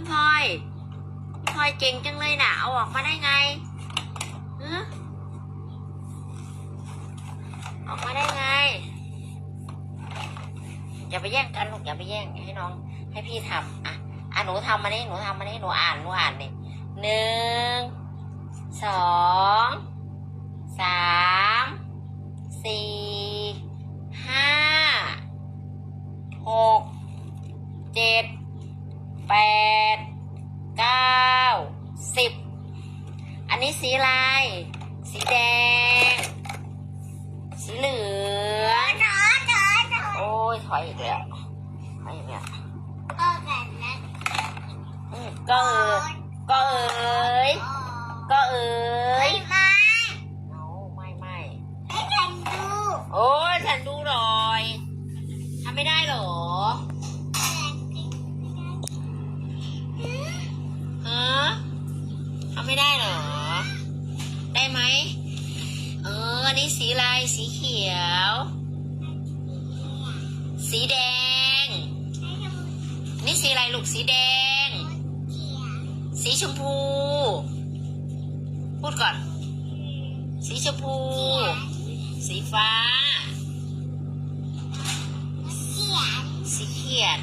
พี่พลอยพี่พลอยเก่งจังเลยนะเอาออกมาได้ไงฮะออกมาได้ไง อย่าไปแย่งกันลูกอย่าไปแย่งให้น้อง ให้พี่ทำอะอะหนูทำมานี่หนูทำมานี่หนูอ่านหนูอ่านนี่หนึ่งสองสามสี่ห้าหกเจ็ด แปดเก้าสิบอันนี้สีอะไรสีแดง สีเหลืองถอยถอยถอยโอ้ยถอยอีกแล้วถอยอีกแล้วก็แบบนั้นอืมก็เออก็เอ๋ยก็เอ๋เฮ้ย นนี้สีอะไรสีเขียว สีแดง นี่สีอะไรลูกสีแดง สีชมพู พูดก่อน สีชมพู สีฟ้า สีเขียน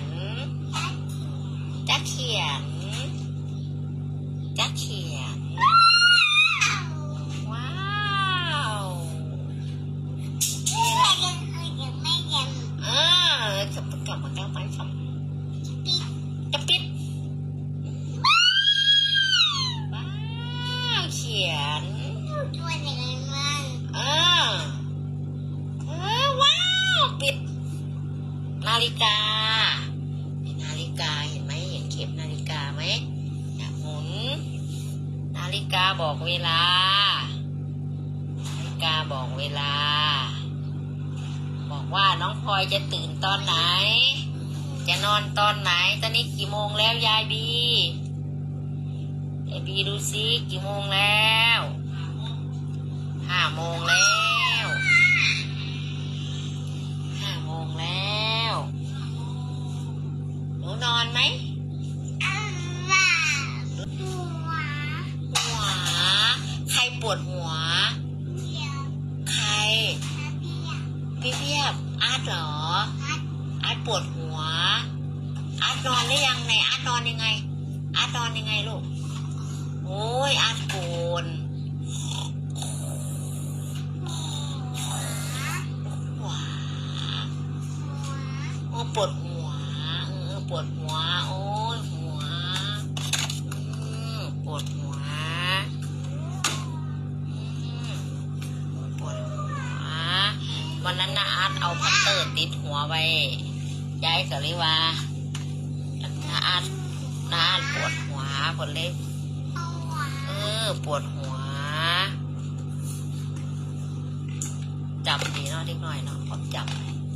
นาฬิกา เห็นนาฬิกาเห็นไหมเห็นเข็มนาฬิกาไหมอยากหมุน นาฬิกาบอกเวลา นาฬิกาบอกเวลา บอกว่าน้องพลอยจะตื่นตอนไหน จะนอนตอนไหน ตอนนี้กี่โมงแล้วยายบียายบีดูซิกี่โมงแล้วห้าโมงแล้ว ไหมหัว ใครปวดหัว ใคร พี่เพียบอาร์ตเหรอ อาร์ตปวดหัว อาร์ตนอนได้ยังไงอาร์ตนอนยังไง อาร์ตนอนยังไงลูก โอ้ยอาร์ตโกนหัวโอ้ปวดหัวเออปวดหัว วันนั้นนะอาร์ตเอาพัตเตอร์ติดหัวไว้ยายก็เลยว่านาอาร์ตนาอาร์ตปวดหัวปวดเล็บเออปวดหัวจำดีเนาะเล็กน้อยเนาะความจำ